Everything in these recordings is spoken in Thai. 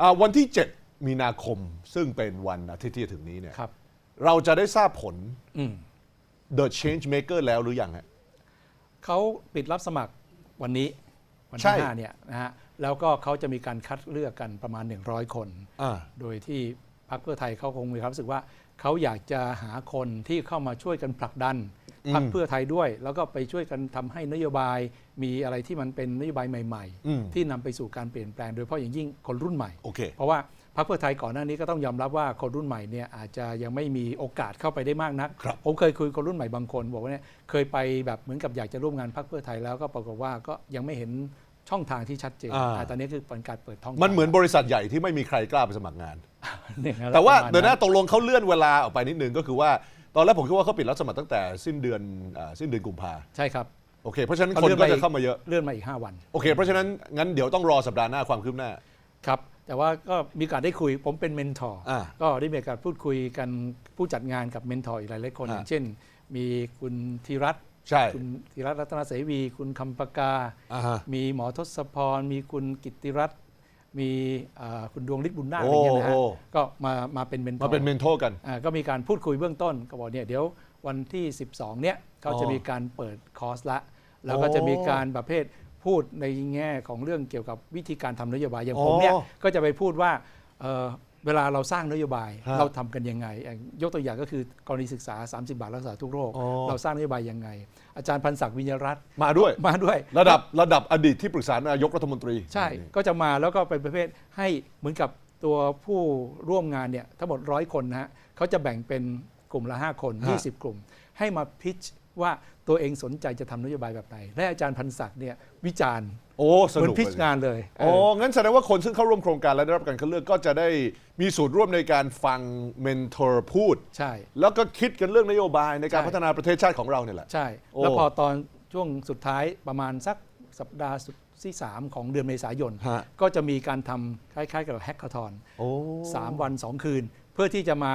อ่าวันที่ 7 มีนาคมซึ่งเป็นวันอาทิตย์ที่จะถึงนี้เนี่ยครับเราจะได้ทราบผลอืม The Change Maker แล้วหรือยังฮะเขาปิดรับสมัครวันนี้ วันใช่ที่ห้าเนี่ยนะฮะแล้วก็เขาจะมีการคัดเลือกกันประมาณ 100 คนอ่าโดยที่พ รรคเพื่อไทยเขาคงมีความรู้สึกว่าเขาอยากจะหาคนที่เข้ามาช่วยกันผลักดันอืมพรรคเพื่อไทยด้วย แล้วก็ไปช่วยกันทำให้นโยบายมีอะไรที่มันเป็นนโยบายใหม่อืมๆที่นำไปสู่การเปลี่ยนแปลงโดยเฉพาะอย่างยิ่งคนรุ่นใหม่โอเคเพราะว่าพรรคเพื่อไทยก่อนหน้านี้ก็ต้องยอมรับว่าคนรุ่นใหม่เนี่ยอาจจะยังไม่มีโอกาสเข้าไปได้มากนักครับผมเคยคุยกับคนรุ่นใหม่บางคน บอกว่าเนี่ยเคยไปแบบเหมือนกับอยากจะร่วมงานพรรคเพื่อไทยแล้วก็ปรากฏว่าก็ยังไม่เห็น ช่องทางที่ชัดเจนอ่าอ่า ตอนนี้คือเป็นการเปิดท้องมันเหมือนบริษัทใหญ่ที่ไม่มีใครกล้าไปสมัครงาน เนี่ยนะแต่ว่าประมณ เดี๋ยวนะตกลงเขาเลื่อนเวลาออกไปนิดนึงก็คือว่า ตอนแรกผมคิดว่าเขาปิดรับสมัครตั้งแต่สิ้นเดือนอ่าสิ้นเดือนกุมภาใช่ครับโอเคเพราะฉะนั้นเขาคนเลื่อนก็ไปจะเข้ามาเยอะเลื่อนมาอีก 5 วัน โอเคเพราะฉะนั้นงั้นเดี๋ยวต้องรอสัปดาห์หน้าความคืบหน้า ครับ แต่ว่าก็มีโอกาสได้คุย ผมเป็นเมนทอร์ อ่าก็ได้มีโอกาสพูดคุยกันผู้จัดงานกับเมนทอร์อีกหลายๆคน อ่าอย่างเช่น มีคุณธีรัตน์ ใช่ คุณธีรัตน์รัตนเสวี คุณคำปากา อ่าฮะ มีหมอทศพร มีคุณกิตติรัตน์มีอ่าคุณดวงฤทธิ์บุญนาคโอ้อะไรเงี้ยนะฮะโอ้ ก็มามาเป็นเมนทอร์มาเป็นเมนทอร์กัน อ่าก็มีการพูดคุยเบื้องต้นก็บอกเนี่ยเดี๋ยววันที่ 12 เนี่ยเขาจะมีการเปิดคอร์สละ แล้วก็จะมีการประเภทพูดในแง่ของเรื่องเกี่ยวกับวิธีการทำนโยบายอย่างผมเนี่ยอ๋อก็จะไปพูดว่าเอ่อ เวลาเราสร้างนโยบายฮะเราทำกันยังไงอย่างยกตัวอย่างก็คือกรณีศึกษา 30 บาทรักษาทุกโรค อ๋อ เราสร้างนโยบายยังไง อาจารย์พันศักดิ์วิญญารัตน์มาด้วย มาด้วย ระดับระดับอดีตที่ปรึกษานายกรัฐมนตรี ใช่ ก็จะมาแล้วก็เป็นประเภทให้เหมือนกับตัวผู้ร่วมงานเนี่ยทั้งหมดร้อยคนนะฮะเขาจะแบ่งเป็นกลุ่มละ 5 คน ฮะ 20 กลุ่ม ให้มาพิช ว่าตัวเองสนใจจะทำนโยบายแบบไหนและอาจารย์พันศักดิ์เนี่ยวิจารณ์โอ้สเหมือนุกนพิชเลยงานเลยโอ้งั้นแสดงว่าคนซึ่งเข้าร่วมโครงการและได้รับการคัดเลือกก็จะได้มีส่วนร่วมในการฟังเมนทอร์พูดใช่แล้วก็คิดกันเรื่องนโยบายในการใช่พัฒนาประเทศชาติของเราเนี่ยแหละใช่โอ้แล้วพอตอนช่วงสุดท้ายประมาณสักสัปดาห์สุดที่3ของเดือนเมษายนฮะก็จะมีการทำคล้ายๆ กับแฮก a าทอนโอ้สามวันสองคืน เพื่อที่จะมา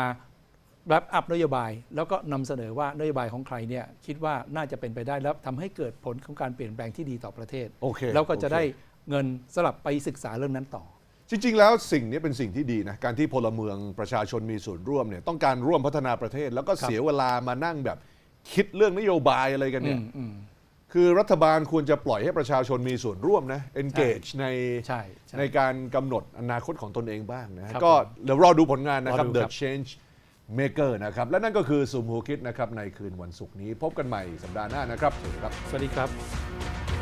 รับอัพนโยบาย แล้วก็นำเสนอว่านโยบายของใครเนี่ยคิดว่าน่าจะเป็นไปได้แล้วทำให้เกิดผลของการเปลี่ยนแปลงที่ดีต่อประเทศโอเคแล้วก็จะโอเคได้เงินสลับไปศึกษาเรื่องนั้นต่อ จริง ๆ แล้วสิ่งนี้เป็นสิ่งที่ดีนะการที่พลเมืองประชาชนมีส่วนร่วมเนี่ยต้องการร่วมพัฒนาประเทศ แล้วก็ครับเสียเวลามานั่งแบบคิดเรื่องนโยบายอะไรกันอืเนี่ยมอืมคือรัฐบาลควรจะปล่อยให้ประชาชนมีส่วนร่วมนะ engage ในใช่ใช่ในการกำหนดอนาคตของตนเองบ้างนะฮะครับก็ผมเดี๋ยวรอดูผลงานนะครับรอ เมเกอร์นะครับ และนั่นก็คือสุมหูคิดนะครับในคืนวันศุกร์นี้พบกันใหม่สัปดาห์หน้านะครับ สวัสดีครับ สวัสดีครับ